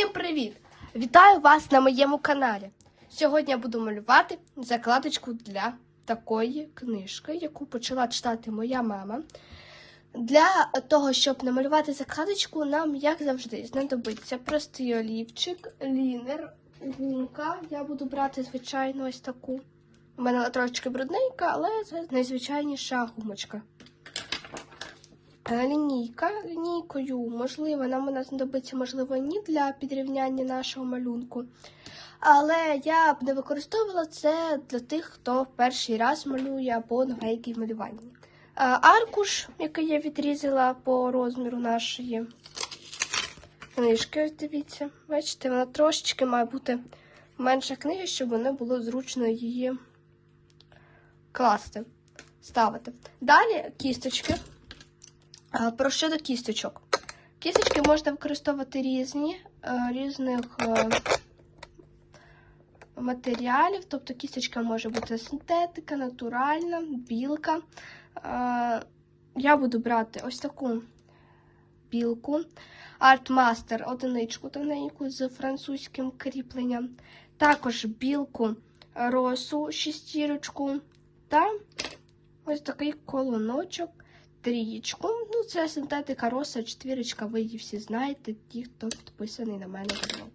Всім привіт! Вітаю вас на моєму каналі. Сьогодні я буду малювати закладочку для такої книжки, яку почала читати моя мама. Для того, щоб намалювати закладочку, нам, як завжди, знадобиться простий олівчик, лінер, гумка. Я буду брати, звичайно, ось таку. У мене трошечки брудненька, але це найзвичайніша гумочка. Е, Лінійка лінійкою, можливо, нам вона знадобиться, можливо, ні для підрівняння нашого малюнку. Але я б не використовувала це для тих, хто перший раз малює або новенький в малюванні. Е, Аркуш, який я відрізала по розміру нашої книжки, ось дивіться. Бачите, вона трошечки має бути менша книга, щоб не було зручно її класти, ставити. Далі кісточки. Про щодо кісточок. Кісточки можна використовувати різні, е, різних е, матеріалів. Тобто кісточка може бути синтетика, натуральна, білка. Е, Я буду брати ось таку білку. Артмастер одиничку тоненьку з французьким кріпленням. Також білку росу шістірочку та ось такий колоночок трієчку. Ну, це синтетика роса, четвірочка, ви її всі знаєте, ті, хто підписаний на мене давно.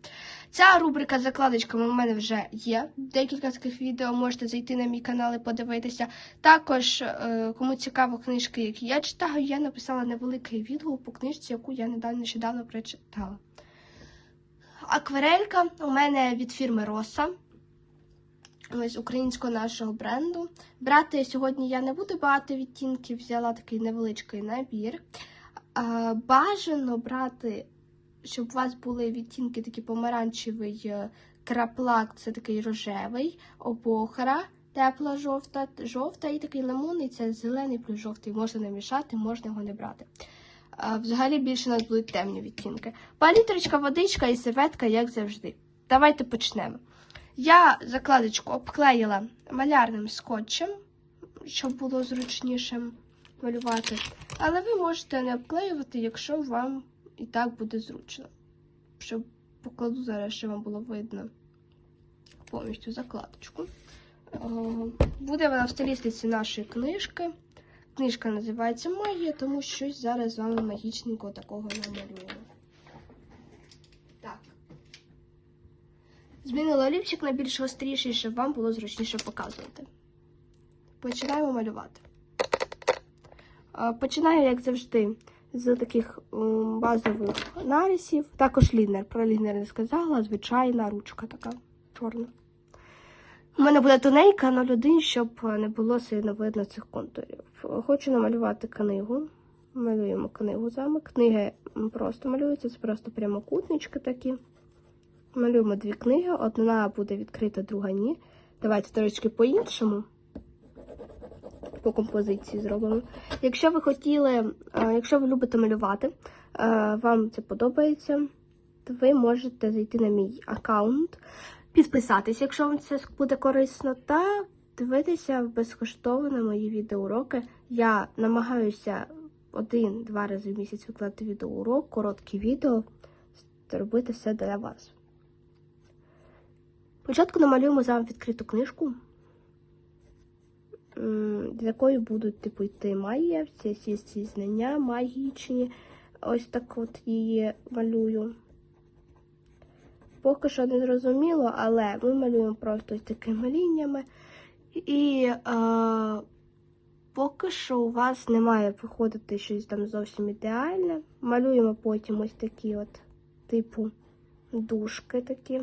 Ця рубрика з закладочками у мене вже є. Декілька таких відео можете зайти на мій канал і подивитися. Також, е, кому цікаво книжки, які я читаю, я написала невеликий відгук по книжці, яку я недавно нещодавно прочитала. Акварелька у мене від фірми Роса. Ось українського нашого бренду. Брати сьогодні я не буду багато відтінків, взяла такий невеличкий набір. Бажано брати, щоб у вас були відтінки такі помаранчевий е, краплак, це такий рожевий, обохра, тепла жовта, жовта і такий лимонний, це зелений плюс жовтий. Можна намішати, можна його не брати. Взагалі більше у нас будуть темні відтінки. Палітрочка, водичка і серветка, як завжди. Давайте почнемо. Я закладочку обклеїла малярним скотчем, щоб було зручніше малювати. Але ви можете не обклеювати, якщо вам і так буде зручно. Щоб покладу зараз, щоб вам було видно повністю закладочку. Буде вона в стилістиці нашої книжки. Книжка називається Магія, тому щось зараз з вами магічненького такого намалюємо. Так. Змінила олівчик на більш гостріший, щоб вам було зручніше показувати. Починаємо малювати. Починаю, як завжди, з таких базових нарисів. Також лінер. Про лінер не сказала, звичайна ручка така чорна. У мене буде тоненька 0,1, щоб не було сильно видно цих контурів. Хочу намалювати книгу. Малюємо книгу замок. Книги просто малюються, це просто прямокутнички такі. Малюємо дві книги, одна буде відкрита, друга ні. Давайте трошечки по-іншому. По композиції зробимо. Якщо ви хотіли, якщо ви любите малювати, вам це подобається, то ви можете зайти на мій аккаунт, підписатися, якщо вам це буде корисно, та дивитися безкоштовно мої відеоуроки. Я намагаюся один-два рази в місяць викладати відеоурок, короткі відео, робити все для вас. Спочатку намалюємо з вами відкриту книжку, з якою будуть типу йти магія, всі всі ці знання магічні. Ось так от її малюю. Поки що не зрозуміло, але ми малюємо просто ось такими лініями. І е, поки що у вас не має виходити щось там зовсім ідеальне. Малюємо потім ось такі от, типу, дужки такі.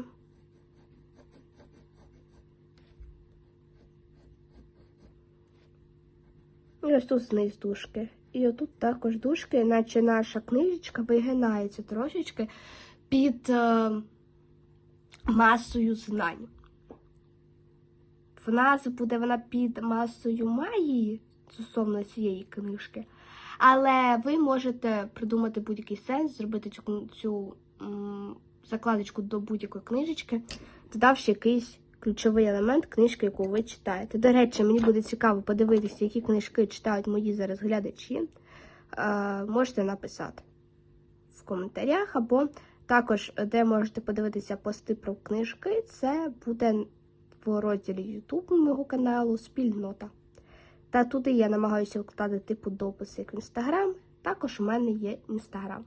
І ось тут знизу дужки. І отут також дужки, наче наша книжечка вигинається трошечки під е, масою знань. В нас буде вона під масою магії стосовно цієї книжки. Але ви можете придумати будь-який сенс, зробити цю, цю м, закладочку до будь-якої книжечки, додавши якийсь ключовий елемент книжки, яку ви читаєте. До речі, мені буде цікаво подивитися, які книжки читають мої зараз глядачі. Е, можете написати в коментарях або також, де можете подивитися пости про книжки, це буде в розділі YouTube мого каналу Спільнота. Та туди я намагаюся вкладати типу дописи, як в Інстаграм. Також у мене є Інстаграм.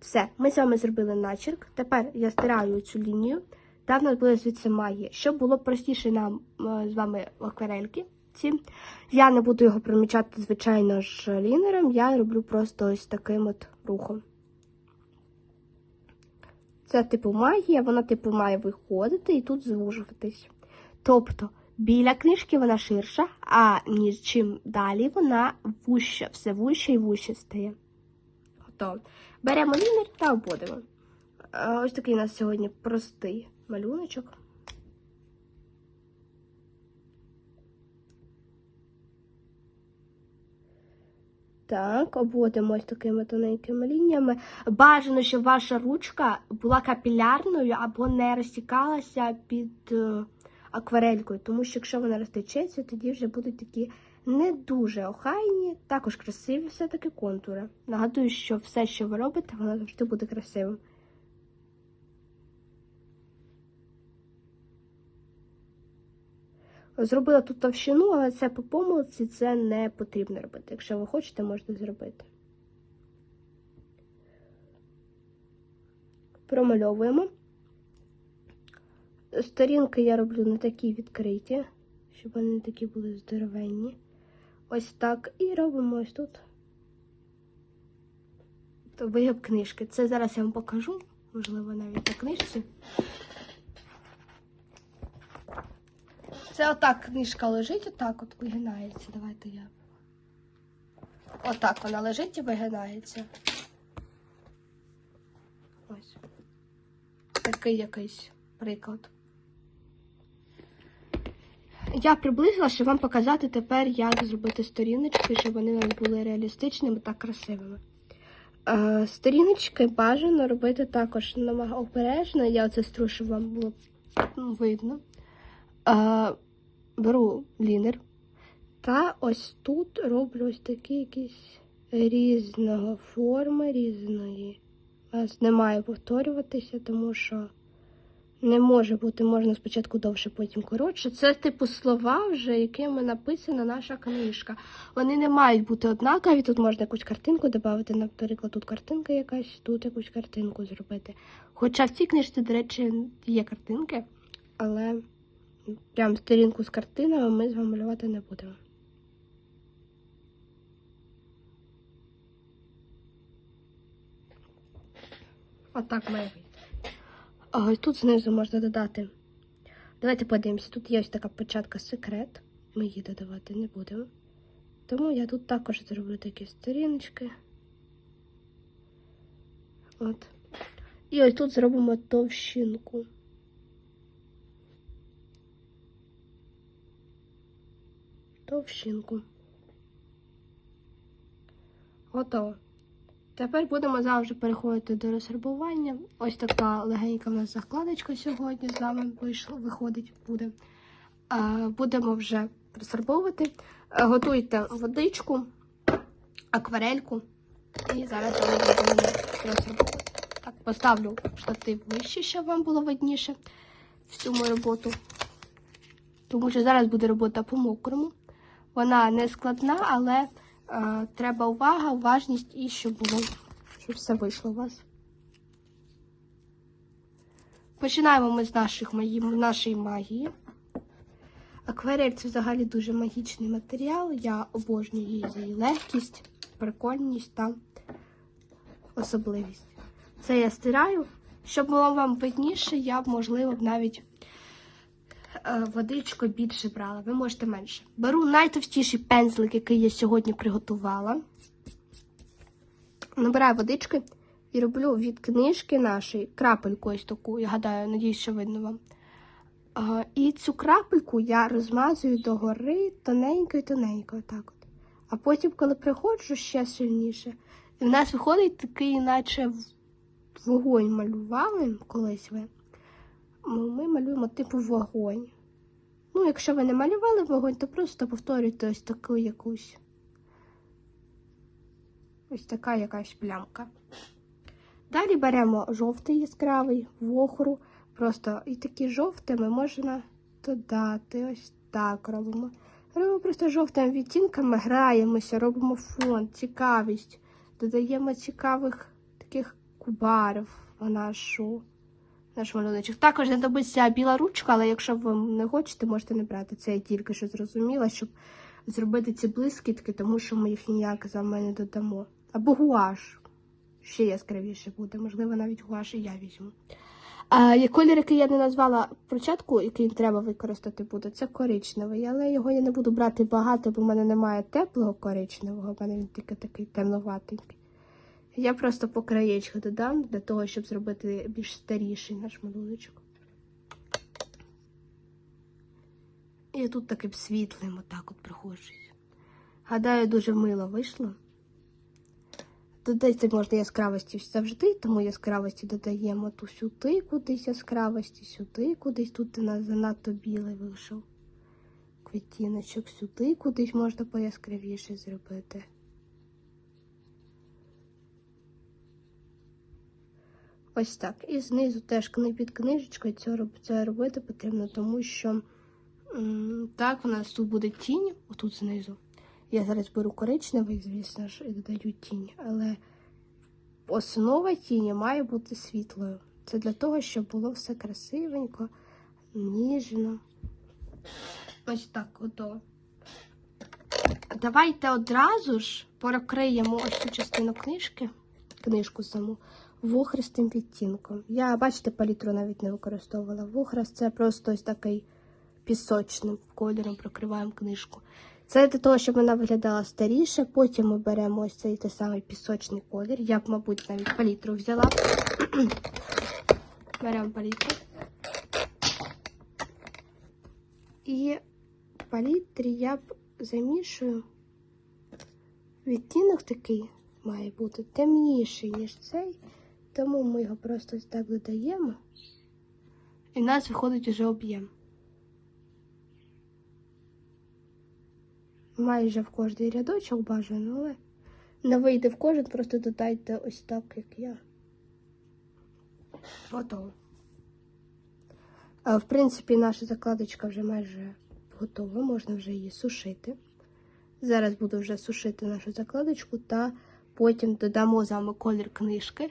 Все, ми з вами зробили начерк. Тепер я стираю цю лінію. Та в нас буде звідси магія. Щоб було простіше нам е, з вами акварельки. Ці. Я не буду його промічати, звичайно ж, лінером. Я роблю просто ось таким от рухом. Це типу магія, вона типу має виходити і тут звужуватись. Тобто біля книжки вона ширша, а ніж чим далі вона вуща, все вуще і вуще стає. Готово. Беремо лінер та обводимо. Е, Ось такий у нас сьогодні простий малюночок. Так, обводимо ось такими тоненькими лініями. Бажано, щоб ваша ручка була капілярною або не розтікалася під е, акварелькою, тому що якщо вона розтечеться, тоді вже будуть такі не дуже охайні, також красиві все-таки контури. Нагадую, що все, що ви робите, воно завжди буде красивим. Зробила тут товщину, але це по помилці це не потрібно робити. Якщо ви хочете, можете зробити. Промальовуємо. Сторінки я роблю не такі відкриті, щоб вони не такі були здоровенні. Ось так. І робимо ось тут вигиб книжки. Це зараз я вам покажу, можливо, навіть на книжці. Це отак книжка лежить, отак от вигинається. Давайте я. Отак вона лежить і вигинається. Ось. Такий якийсь приклад. Я приблизила, щоб вам показати тепер, як зробити сторіночки, щоб вони у були реалістичними та красивими. Е, сторіночки бажано робити також обережно. Я оце стру, щоб вам було видно. Е, беру лінер. Та ось тут роблю ось такі якісь різного форми, різної. У нас не має повторюватися, тому що не може бути, можна спочатку довше, потім коротше. Це типу слова, вже якими написана наша книжка. Вони не мають бути однакові. Тут можна якусь картинку додати, наприклад, тут картинка якась, тут якусь картинку зробити. Хоча в цій книжці, до речі, є картинки, але прям сторінку з картинами ми з вами малювати не будемо. Отак має вийти. А тут знизу можна додати. Давайте подивимося. Тут є ось така початка секрет. Ми її додавати не будемо. Тому я тут також зроблю такі сторіночки. От. І ось тут зробимо товщинку. Товщинку. Готово. Тепер будемо завжди переходити до розфарбування. Ось така легенька в нас закладочка сьогодні з вами вийшла, виходить, буде. Е, Будемо вже розфарбовувати. Е, Готуйте водичку, акварельку. І зараз ми будемо розфарбовувати. Так, поставлю штатив вище, щоб вам було видніше всю мою роботу. Тому що зараз буде робота по мокрому. Вона не складна, але е, треба увага, уважність і щоб було, щоб все вийшло у вас. Починаємо ми з наших, нашої магії. Акварель це взагалі дуже магічний матеріал. Я обожнюю її за її легкість, прикольність та особливість. Це я стираю. Щоб було вам видніше, я б, можливо, навіть водичку більше брала. Ви можете менше. Беру найтовстіший пензлик, який я сьогодні приготувала. Набираю водички і роблю від книжки нашої крапельку ось таку. Я гадаю, надіюсь, що видно вам. А, і цю крапельку я розмазую догори тоненько-тоненько, отак от. А потім, коли приходжу ще сильніше, і в нас виходить такий, наче вогонь малювали колись ви. Ну, Ми малюємо типу вогонь. Ну, якщо ви не малювали вогонь, то просто повторюйте ось таку якусь. Ось така якась плямка. Далі беремо жовтий яскравий, вохру. Просто і такі жовтими можна додати. Ось так робимо. Робимо просто жовтими відтінками, граємося, робимо фон, цікавість, додаємо цікавих таких кубарів в нашу, наш малюночок. Також знадобиться біла ручка, але якщо ви не хочете, можете не брати. Це я тільки що зрозуміла, щоб зробити ці блискітки, тому що ми їх ніяк за мене додамо. Або гуаш. Ще яскравіше буде, можливо, навіть гуаш і я візьму. А колір, який я не назвала спочатку, який треба використати буде, це коричневий, але його я не буду брати багато, бо в мене немає теплого коричневого, в мене він тільки такий темноватенький. Я просто по краєчку додам для того, щоб зробити більш старіший наш малюночок. І тут таким світлим отак от проходжусь. Гадаю, дуже мило вийшло. Додати можна яскравості завжди, тому яскравості додаємо ту сюди кудись яскравості, сюди кудись. Тут у нас занадто білий вийшов. Квітіночок сюди кудись можна пояскравіше зробити. Ось так. І знизу теж під книжечкою це, роб- це робити потрібно, тому що так у нас тут буде тінь, отут знизу. Я зараз беру коричневий, звісно ж, і додаю тінь, але основа тіні має бути світлою. Це для того, щоб було все красивенько, ніжно. Ось так, готово. Давайте одразу ж прокриємо ось цю частину книжки, книжку саму, вохристим відтінком. Я, бачите, палітру навіть не використовувала. Вохрест це просто ось такий пісочним кольором прокриваємо книжку. Це для того, щоб вона виглядала старіше. Потім ми беремо ось цей той самий пісочний колір. Я б, мабуть, навіть палітру взяла. Беремо палітру. І палітрі я б замішую. Відтінок такий має бути темніший, ніж цей. Тому ми його просто так додаємо. І в нас виходить уже об'єм. майже в кожний рядочок бажано, але не вийде в кожен, просто додайте ось так, як я. Готово. А, В принципі, наша закладочка вже майже готова, можна вже її сушити. Зараз буду вже сушити нашу закладочку та потім додамо з вами колір книжки,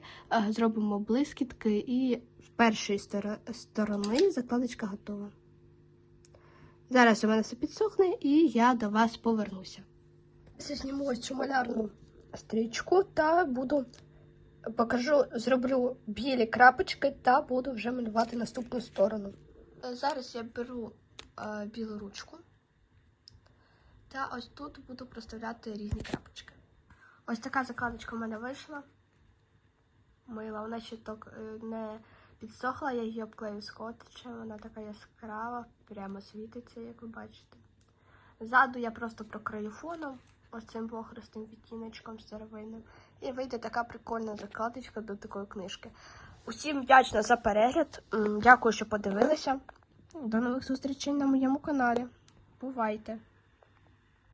зробимо блискітки і з першої стор- сторони закладочка готова. Зараз у мене все підсохне і я до вас повернуся. Я зніму ось цю малярну стрічку та буду покажу, зроблю білі крапочки та буду вже малювати наступну сторону. Зараз я беру е, білу ручку та ось тут буду проставляти різні крапочки. Ось така закладочка в мене вийшла. Мила, вона ще так е, не підсохла, я її обклею скотчем, вона така яскрава, прямо світиться, як ви бачите. Ззаду я просто прокрию фоном, ось цим похрестим відтіночком старовинним. І вийде така прикольна закладочка до такої книжки. Усім вдячна за перегляд. Дякую, що подивилися. До нових зустрічей на моєму каналі. Бувайте!